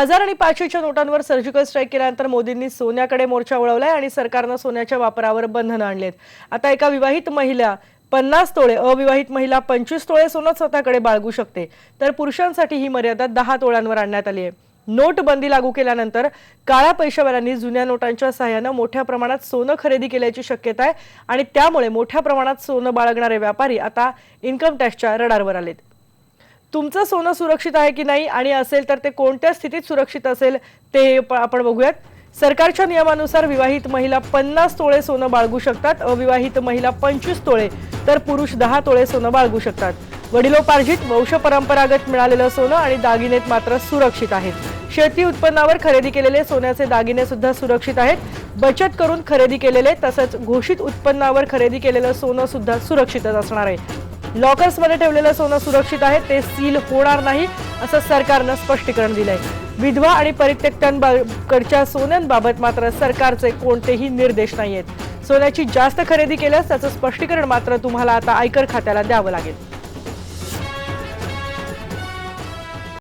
हजार आणि पाचशेच्या नोटांवर सर्जिकल स्ट्राईक केल्यानंतर मोदींनी सोन्याकडे मोर्चा वळवलाय आणि सरकारनं सोन्याच्या वापरावर बंधनं आणलेत. आता एका विवाहित महिला पन्नास तोळे अविवाहित महिला पंचवीस तोळे सोनं स्वतःकडे बाळगू शकते. तर पुरुषांसाठी ही मर्यादा दहा तोळ्यांवर आणण्यात आली आहे. नोटबंदी लागू केल्यानंतर काळ्या पैशावाल्यांनी जुन्या नोटांच्या सहाय्यानं मोठ्या प्रमाणात सोनं खरेदी केल्याची शक्यता आहे आणि त्यामुळे मोठ्या प्रमाणात सोनं बाळगणारे व्यापारी आता इन्कम टॅक्सच्या रडारवर आलेत. तुमचं सोनं सुरक्षित आहे की नाही आणि असेल तर ते कोणत्या स्थितीत सुरक्षित असेल ते आपण बघूयात. सरकारच्या नियमानुसार विवाहित महिला पन्नास तोळे सोनं बाळगू शकतात अविवाहित महिला पंचवीस तोळे तर पुरुष दहा तोळे सोनं बाळगू शकतात. वडिलोपार्जित वंश परंपरागत मिळालेलं सोनं आणि दागिनेत मात्र सुरक्षित आहेत. शेती उत्पन्नावर खरेदी केलेले सोन्याचे दागिने सुद्धा सुरक्षित आहेत. बचत करून खरेदी केलेले तसंच घोषित उत्पन्नावर खरेदी केलेलं सोनं सुद्धा सुरक्षितच असणार आहे. लॉकर्समध्ये ठेवलेलं सोनं सुरक्षित आहे ते सील होणार नाही असं सरकारनं स्पष्टीकरण दिलंय. विधवा आणि परित्यक्तांकडच्या सोन्यांबाबत मात्र सरकारचे कोणतेही निर्देश नाहीयेत. सोन्याची जास्त खरेदी केल्यास त्याचं स्पष्टीकरण मात्र तुम्हाला आता आयकर खात्याला द्यावं लागेल.